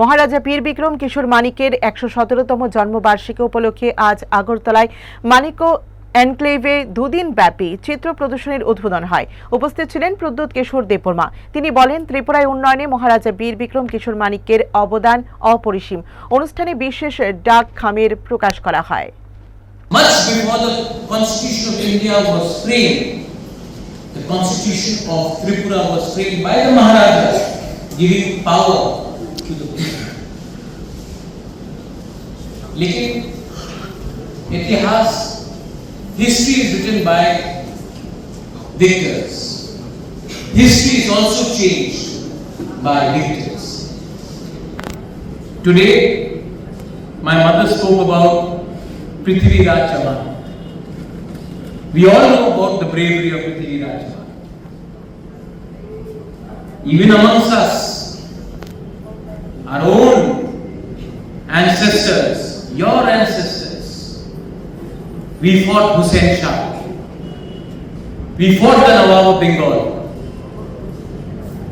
মহারাজা বীর বিক্রম কিশোর মানিকের একশো সতেরোতম জন্মবার্ষিকী উপলক্ষে আজ আগরতলায় মানিক্য এনক্লেভে দুদিন ব্যাপী চিত্র প্রদর্শনীর উদ্বোধন হয়। উপস্থিত ছিলেন প্রদ্যুৎ কিশোর দেববর্মা। তিনি বলেন ত্রিপুরায় উন্নয়নে মহারাজা বীর বিক্রম কিশোর মানিক্যের অবদান অপরিসীম। অনুষ্ঠানে বিশেষ ডাক খামের প্রকাশ করা হয়। Much before the Constitution of India was framed, the Constitution of Tripura was framed by the Maharajas, giving power to the people. लेकिन इतिहास history is written by victors. History is also changed by victors. Today, my mother spoke about Prithvi Raj Chauhan. We all know about the bravery of Prithvi Raj Chauhan. Even amongst us, our own ancestors, your ancestors, we fought Hussein Shah. We fought the Nawab of Bengal.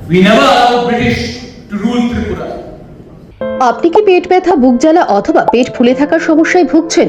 We never allowed British to rule Tripura. আপনি কি পেট ব্যথা বুক জ্বালা অথবা পেট ফুলে থাকার সমস্যায় ভুগছেন